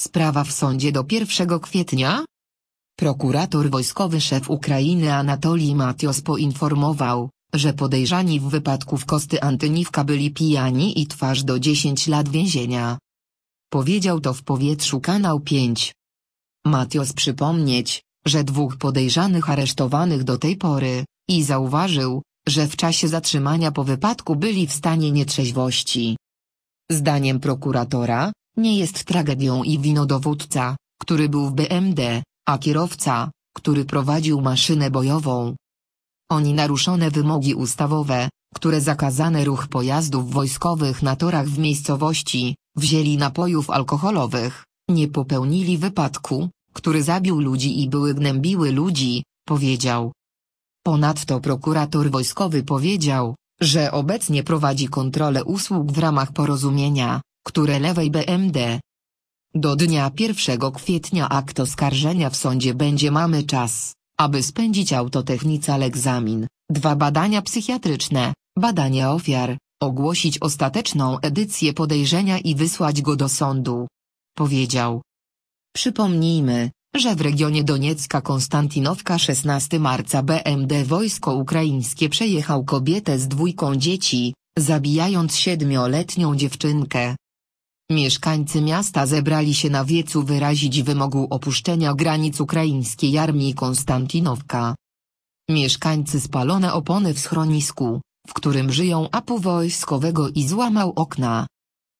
Sprawa w sądzie do 1 kwietnia? Prokurator wojskowy szef Ukrainy Anatolii Matios poinformował, że podejrzani w wypadku w Kosty Antyniwka byli pijani i twarz do 10 lat więzienia. Powiedział to w powietrzu Kanał 5. Matios przypomnieć, że dwóch podejrzanych aresztowanych do tej pory, i zauważył, że w czasie zatrzymania po wypadku byli w stanie nietrzeźwości. Zdaniem prokuratora, nie jest tragedią i wino dowódca, który był w BMD, a kierowca, który prowadził maszynę bojową. Oni naruszone wymogi ustawowe, które zakazane ruch pojazdów wojskowych na torach w miejscowości, wzięli napojów alkoholowych, nie popełnili wypadku, który zabił ludzi i były gnębiły ludzi, powiedział. Ponadto prokurator wojskowy powiedział, że obecnie prowadzi kontrolę usług w ramach porozumienia, które lewej BMD. Do dnia 1 kwietnia akt oskarżenia w sądzie będzie mamy czas, aby spędzić autotechnical egzamin, dwa badania psychiatryczne, badanie ofiar, ogłosić ostateczną edycję podejrzenia i wysłać go do sądu. Powiedział. Przypomnijmy, że w regionie Doniecka Konstantinowka 16 marca BMD wojsko ukraińskie przejechał kobietę z dwójką dzieci, zabijając siedmioletnią dziewczynkę. Mieszkańcy miasta zebrali się na wiecu wyrazić wymogu opuszczenia granic ukraińskiej armii Konstantinowka. Mieszkańcy spalone opony w schronisku, w którym żyją apu wojskowego i złamał okna,